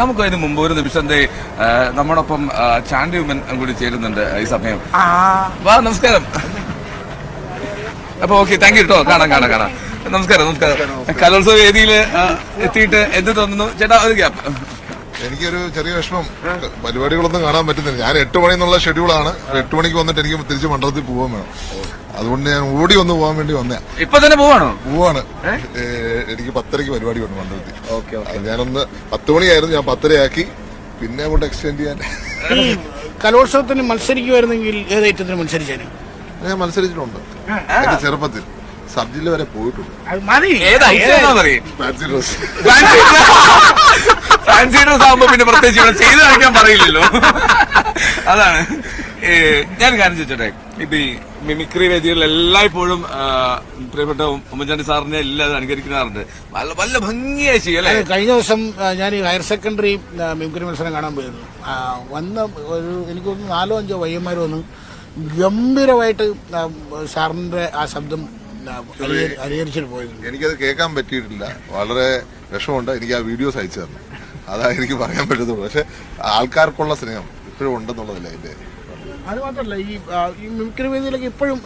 നമുക്ക് അതിന് മുമ്പ് ഒരു നിമിഷം ദേ, നമ്മോടൊപ്പം ചാണ്ടി ഉമ്മൻ കൂടി ചേരുന്നുണ്ട് ഈ സമയം. വാ നമസ്കാരം. അപ്പൊ ഓക്കെ താങ്ക് യു കേട്ടോ കാണാം കാണാം കാണാം. നമസ്കാരം നമസ്കാരം. കലോത്സവ വേദിയിൽ എത്തിയിട്ട് എന്ത് തോന്നുന്നു? ചേട്ടാ ഒരു ഗ്യാപ്പ്. എനിക്കൊരു ചെറിയ വിഷമം. പരിപാടികളൊന്നും കാണാൻ പറ്റുന്നില്ല. ഞാൻ എട്ട് മണി എന്നുള്ള ഷെഡ്യൂളാണ് എട്ട് മണിക്ക് വന്നിട്ട് എനിക്ക് തിരിച്ച് മണ്ഡലത്തിൽ പോകാൻ വേണം. അതുകൊണ്ട് ഞാൻ ഓടി ഒന്ന് പോകാൻ വേണ്ടി വന്നേ ഇപ്പൊ തന്നെ പോവാണോ? പോവാണ്. എനിക്ക് പത്തരയ്ക്ക് പരിപാടി ഉണ്ട് മണ്ഡലത്തിൽ. ഞാനൊന്ന് പത്ത് മണിയായിരുന്നു. ഞാൻ പത്തരയാക്കി. പിന്നെ അങ്ങോട്ട് എക്സ്റ്റെൻഡ് ചെയ്യാൻ. ഈ കലോത്സവത്തിന് മത്സരിക്കുമായിരുന്നെങ്കിൽ ഏത് ഐറ്റത്തിന് മത്സരിച്ചേനെ? ഞാൻ മത്സരിച്ചിട്ടുണ്ട്. എന്റെ ചെറുപ്പത്തിൽ. സബ് ജില്ല വരെ പോയിട്ടുണ്ട്. അത് മതി. ഏതാ ഫാൻസി ഡ്രസ് ഡ്രസ് ആകുമ്പോ പിന്നെ പ്രത്യേകിച്ച് ഇവിടെ ചെയ്ത് കാണിക്കാൻ പറയില്ലല്ലോ. അതാണ്. ഞാൻ കാര്യം ചോദിച്ചോട്ടെ? ഇപ്പൊ ഈ മിമിക്രി വേദികളിൽ എല്ലായ്പ്പോഴും പ്രിയപ്പെട്ട ഉമ്മൻചാണ്ടി സാറിനെ എല്ലാം അനുകരിക്കാറുണ്ട്. നല്ല നല്ല ഭംഗിയായി ചെയ്യല്ലേ അല്ലെ? കഴിഞ്ഞ ദിവസം ഞാൻ ഈ ഹയർ സെക്കൻഡറി മിമിക്രി മത്സരം കാണാൻ പോയിരുന്നു. വന്ന ഒരു എനിക്ക് തോന്നുന്നു നാലോ അഞ്ചോ വയ്യന്മാർ വന്ന് ഗംഭീരമായിട്ട് സാറിന്റെ ആ ശബ്ദം അനുകരിച്ചിട്ട് പോയിരുന്നു. എനിക്കത് കേൾക്കാൻ പറ്റിയിട്ടില്ല. വളരെ വിഷമമുണ്ട്. എനിക്ക് ആ വീഡിയോസ് അയച്ചു തരണം. അതാ എനിക്ക് പറയാൻ പറ്റത്തുള്ളൂ. പക്ഷെ ആൾക്കാർക്കുള്ള സ്നേഹം ഇപ്പോഴും ഉണ്ടെന്നുള്ളതല്ല അതിന്റെ അത് മാത്രമല്ല ഈ മിമിക്രി വേദിയിലൊക്കെ ഇപ്പോഴും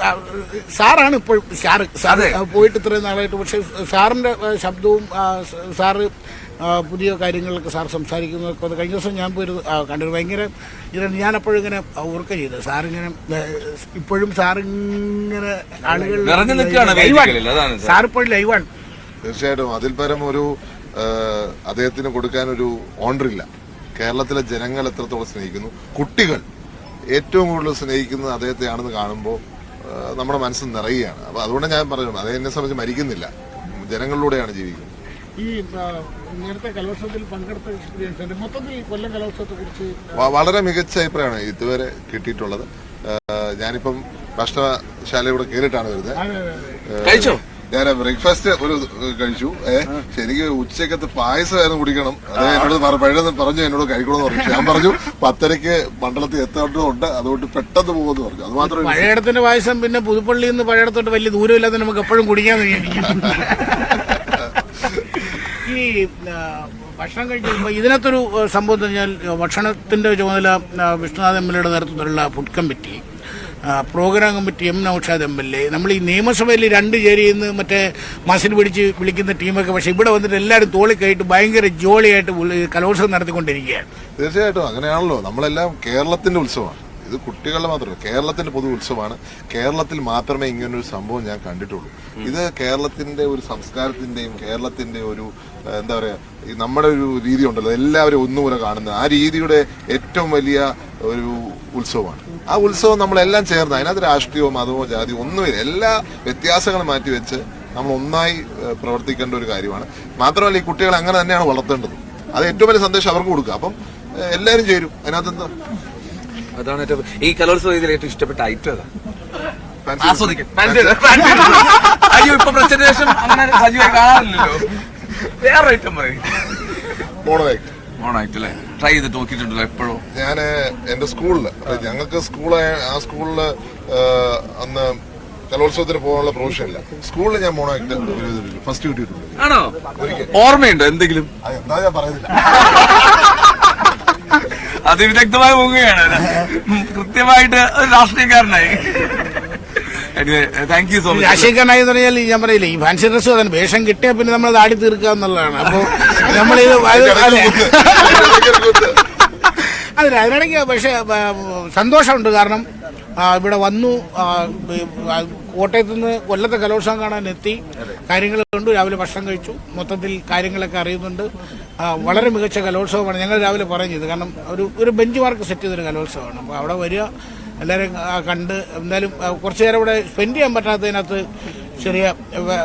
സാറാണ് ഇപ്പോഴും സാറ് സാറ് പോയിട്ട് ഇത്രയും നാളായിട്ട് പക്ഷെ സാറിന്റെ ശബ്ദവും സാറ് പുതിയ കാര്യങ്ങളൊക്കെ സാർ സംസാരിക്കുന്നതൊക്കെ അത് കഴിഞ്ഞ ദിവസം ഞാൻ പോയി കണ്ടത് ഭയങ്കര ഇതാണ്. ഞാൻ അപ്പോഴും ഇങ്ങനെ ഓർക്ക ചെയ്തത് സാറിങ്ങനെ ഇപ്പോഴും സാറിങ്ങനെ ആളുകൾ സാറിപ്പോഴും നിൽക്കുകയാണ് സാർ. സാർ ലൈവാണ്. തീർച്ചയായിട്ടും. അതിൽ പരം ഒരു അദ്ദേഹത്തിന് കൊടുക്കാനൊരു ഓണറില്ല കേരളത്തിലെ ജനങ്ങൾ എത്രത്തോളം സ്നേഹിക്കുന്നു? കുട്ടികൾ ഏറ്റവും കൂടുതൽ സ്നേഹിക്കുന്നത് അദ്ദേഹത്തെയാണെന്ന് കാണുമ്പോൾ നമ്മുടെ മനസ്സ് നിറയുകയാണ്. അപ്പൊ അതുകൊണ്ട് ഞാൻ പറഞ്ഞു അദ്ദേഹം എന്നെ സംബന്ധിച്ച് മരിക്കുന്നില്ല. ജനങ്ങളിലൂടെയാണ് ജീവിക്കുന്നത്. ഈ നേരത്തെ കലോത്സവത്തിൽ പങ്കെടുത്ത എക്സ്പീരിയൻസ് മൊത്തത്തിൽ കൊല്ലം കലോത്സവത്തെ കുറിച്ച് വളരെ മികച്ച അഭിപ്രായമാണ് ഇതുവരെ കിട്ടിയിട്ടുള്ളത്. ഞാനിപ്പം ഭക്ഷണശാലയുടെ കയറിയിട്ടാണ് വരുന്നത്. കഴിച്ചോ? ഞാൻ ബ്രേക്ക്ഫാസ്റ്റ് ഒരു കഴിച്ചു. ഏഹ് ശരിക്ക് ഉച്ചക്കത്ത് പായസമായിരുന്നു കുടിക്കണം. അത് എന്നോട് പറ- പഴയത് പറഞ്ഞു എന്നോട് കഴിക്കണമെന്ന് പറഞ്ഞു. ഞാൻ പറഞ്ഞു പത്തരയ്ക്ക് മണ്ഡലത്തിൽ എത്തേണ്ടതുണ്ട് അതുകൊണ്ട് പെട്ടെന്ന് പോകുമെന്ന് പറഞ്ഞു. അത് മാത്രമേ പഴയടത്തിന്റെ പായസം പിന്നെ പുതുപ്പള്ളിയിൽ നിന്ന് പഴയടത്തോട്ട് വലിയ ദൂരമില്ലാതെ നമുക്ക് എപ്പോഴും കുടിക്കാൻ ഈ ഭക്ഷണം കഴിക്കുമ്പോൾ ഇതിനകത്തൊരു സംഭവം എന്ന് പറഞ്ഞാൽ ഭക്ഷണത്തിന്റെ ചുമതല വിഷ്ണുനാഥ് എം എൽ എയുടെ നേതൃത്വത്തിലുള്ള food committee program committee M Naushad M L A. നമ്മൾ ഈ നിയമസഭയിൽ രണ്ട് ചേരിയിൽ നിന്ന് മറ്റേ മസിൽ പിടിച്ച് വിളിക്കുന്ന ടീമൊക്കെ പക്ഷെ ഇവിടെ വന്നിട്ട് എല്ലാവരും തോളിക്കയിട്ട് ഭയങ്കര ജോളിയായിട്ട് കലോത്സവം നടത്തിക്കൊണ്ടിരിക്കുകയാണ്. തീർച്ചയായിട്ടും അങ്ങനെയാണല്ലോ. നമ്മളെല്ലാം കേരളത്തിന്റെ ഉത്സവമാണ്. ഇത് കുട്ടികളുടെ മാത്രമല്ല കേരളത്തിന്റെ പൊതു ഉത്സവമാണ്. കേരളത്തിൽ മാത്രമേ ഇങ്ങനൊരു സംഭവം ഞാൻ കണ്ടിട്ടുള്ളൂ. ഇത് കേരളത്തിന്റെ ഒരു സംസ്കാരത്തിന്റെയും കേരളത്തിന്റെ ഒരു എന്താ പറയാ നമ്മുടെ ഒരു രീതി ഉണ്ടല്ലോ എല്ലാവരും ഒന്നുപോലെ കാണുന്നത്. ആ രീതിയുടെ ഏറ്റവും വലിയ ഒരു ഉത്സവമാണ്. ആ ഉത്സവം നമ്മളെല്ലാം ചേർന്ന് അതിനകത്ത് രാഷ്ട്രീയമോ മതമോ ജാതിയോ ഒന്നുമില്ല എല്ലാ വ്യത്യാസങ്ങളും മാറ്റിവെച്ച് നമ്മൾ ഒന്നായി പ്രവർത്തിക്കേണ്ട ഒരു കാര്യമാണ്. മാത്രമല്ല ഈ കുട്ടികളെ അങ്ങനെ തന്നെയാണ് വളർത്തേണ്ടത്. അത് ഏറ്റവും വലിയ സന്ദേശം അവർക്ക് കൊടുക്കുക. അപ്പം എല്ലാവരും ചേരും. അതിനകത്ത് എന്താ? അതാണ് ഏറ്റവും ഈ കലോത്സവ രീതിയിൽ ഏറ്റവും ഇഷ്ടപ്പെട്ട ഐറ്റം അതാ ഞാൻ ആസ്വദിക്കും അയ്യോ ഇപ്പൊ പ്രസന്റേഷൻ അങ്ങനെ സജീവമായി കാണാറില്ലല്ലോ വേറെ ഐറ്റം പറയും. അല്ലേ? ട്രൈ ചെയ്തിട്ട് നോക്കിയിട്ടുണ്ടല്ലോ എപ്പോഴും. ഞാൻ എന്റെ സ്കൂളിൽ ഞങ്ങൾക്ക് സ്കൂൾ ആ സ്കൂളിൽ അന്ന് കലോത്സവത്തിന് പോകാനുള്ള പ്രൊവിഷൻ ഇല്ല സ്കൂളിൽ ഞാൻ മോണോവാക്ട് ഫസ്റ്റ് കിട്ടിയിട്ടുണ്ട് ആണോ? ഓർമ്മയുണ്ടോ എന്തെങ്കിലും? എന്താ ഞാൻ പറയുന്നില്ല. അതിവിദഗ്ധമായി പോകുകയാണ് കൃത്യമായിട്ട് ഒരു രാഷ്ട്രീയക്കാരനായി. താങ്ക് യു സോ മച്ച് രാഷ്ട്രീയക്കാരനായി എന്ന് പറഞ്ഞാൽ ഞാൻ പറയില്ലേ ഈ ഫാൻസി ഡ്രസ് വേഷം കിട്ടിയാൽ പിന്നെ നമ്മൾ ആടി തീർക്കുക എന്നുള്ളതാണ്. അപ്പോൾ നമ്മളിത് അത് അതെ. അതിന് അതിനിടയ്ക്ക് പക്ഷേ സന്തോഷമുണ്ട്. കാരണം ഇവിടെ വന്നു കോട്ടയത്ത് നിന്ന് കൊല്ലത്തെ കലോത്സവം കാണാൻ എത്തി. കാര്യങ്ങൾ കണ്ടു രാവിലെ ഭക്ഷണം കഴിച്ചു. മൊത്തത്തിൽ കാര്യങ്ങളൊക്കെ അറിയുന്നുണ്ട്. വളരെ മികച്ച കലോത്സവമാണ് ഞങ്ങൾ രാവിലെ പറയും ചെയ്തു കാരണം ഒരു ഒരു ബെഞ്ച് മാർക്ക് സെറ്റ് ചെയ്തൊരു കലോത്സവമാണ്. അപ്പോൾ അവിടെ വരിക എല്ലാവരും കണ്ട് എന്തായാലും കുറച്ച് നേരം ഇവിടെ സ്പെൻഡ് ചെയ്യാൻ പറ്റാത്തതിനകത്ത് ചെറിയ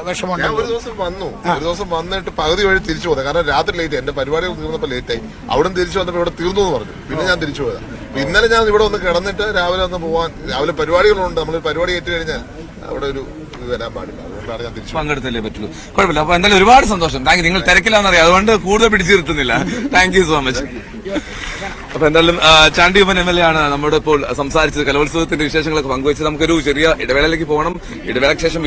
വിഷമമുണ്ട്. ഒരു ദിവസം വന്നു. ഒരു ദിവസം വന്നിട്ട് പകുതി വഴി തിരിച്ചു പോയത്. കാരണം രാത്രി ലേറ്റ് എന്റെ പരിപാടി തീർന്നപ്പോൾ ലേറ്റ് ആയി. അവിടെ തിരിച്ചു വന്നപ്പോൾ ഇവിടെ തീർന്നു എന്ന് പറഞ്ഞു. പിന്നെ ഞാൻ തിരിച്ചു പോയതാ. ഇന്നലെ ഞാൻ ഇവിടെ ഒന്ന് കിടന്നിട്ട് രാവിലെ ഒന്ന് പോവാൻ രാവിലെ പരിപാടികളുണ്ട്. നമ്മൾ പരിപാടി ഏറ്റു കഴിഞ്ഞാൽ അവിടെ ഒരു ഇത് വരാൻ പാടില്ല. പങ്കെടുത്തല്ലേ പറ്റുള്ളൂ. കുഴപ്പമില്ല. അപ്പൊ എന്തായാലും ഒരുപാട് സന്തോഷം. Thank you. നിങ്ങൾ തിരക്കിലാണെന്നറിയാം. അതുകൊണ്ട് കൂടുതൽ പിടിച്ചു നിർത്തുന്നില്ല. താങ്ക് യു സോ മച്ച് അപ്പൊ എന്തായാലും Chandy Oommen M L A ആണ്. നമ്മുടെ ഇപ്പോൾ സംസാരിച്ചത് കലോത്സവത്തിന്റെ വിശേഷങ്ങളൊക്കെ പങ്കുവെച്ച് നമുക്കൊരു ചെറിയ ഇടവേളയിലേക്ക് പോകണം. ഇടവേളയ്ക്ക് ശേഷം